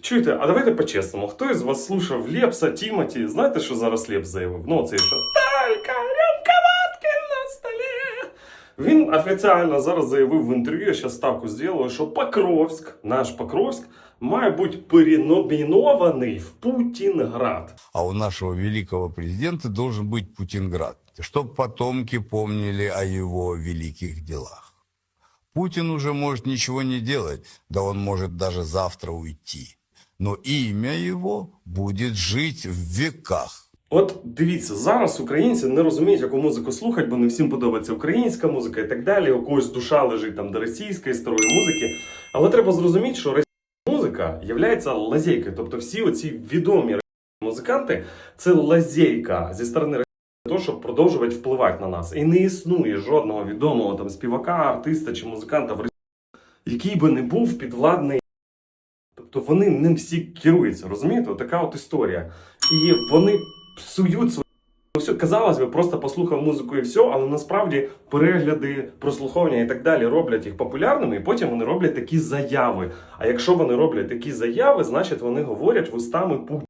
Чуєте, а давайте по-чесному. Хто із вас слушав Лепса, Тімоті? Знаєте, що зараз Лепс заявив? Ну, це що Талька, рюмка водки на столі. Він офіційно зараз заявив в інтерв'ю, я зараз ставку зроблю, що Покровськ, наш Покровськ, має бути переномінований в Путінград. А у нашего великого президента должен быть Путинград, чтобы потомки помнили о его великих делах. Путин уже может ничего не делать, да он может даже завтра уйти. Но имя его будет жить в веках. От дивіться, зараз українці не розуміють, яку музику слухати, бо не всім подобається українська музика і так далі. У когось душа лежить там до російської старої музики. Але треба зрозуміти, що російська музика є лазейкою. Тобто всі оці відомі російські музиканти це лазейка зі сторони для того, щоб продовжувати впливати на нас. І не існує жодного відомого там співака, артиста чи музиканта в Росії, який би не був підвладний. Тобто вони ним всі керуються, розумієте? Така от історія. І вони псують своє. Все, казалось би, просто послухав музику і все, але насправді перегляди, прослуховування і так далі роблять їх популярними, і потім вони роблять такі заяви. А якщо вони роблять такі заяви, значить вони говорять вустами Путіна.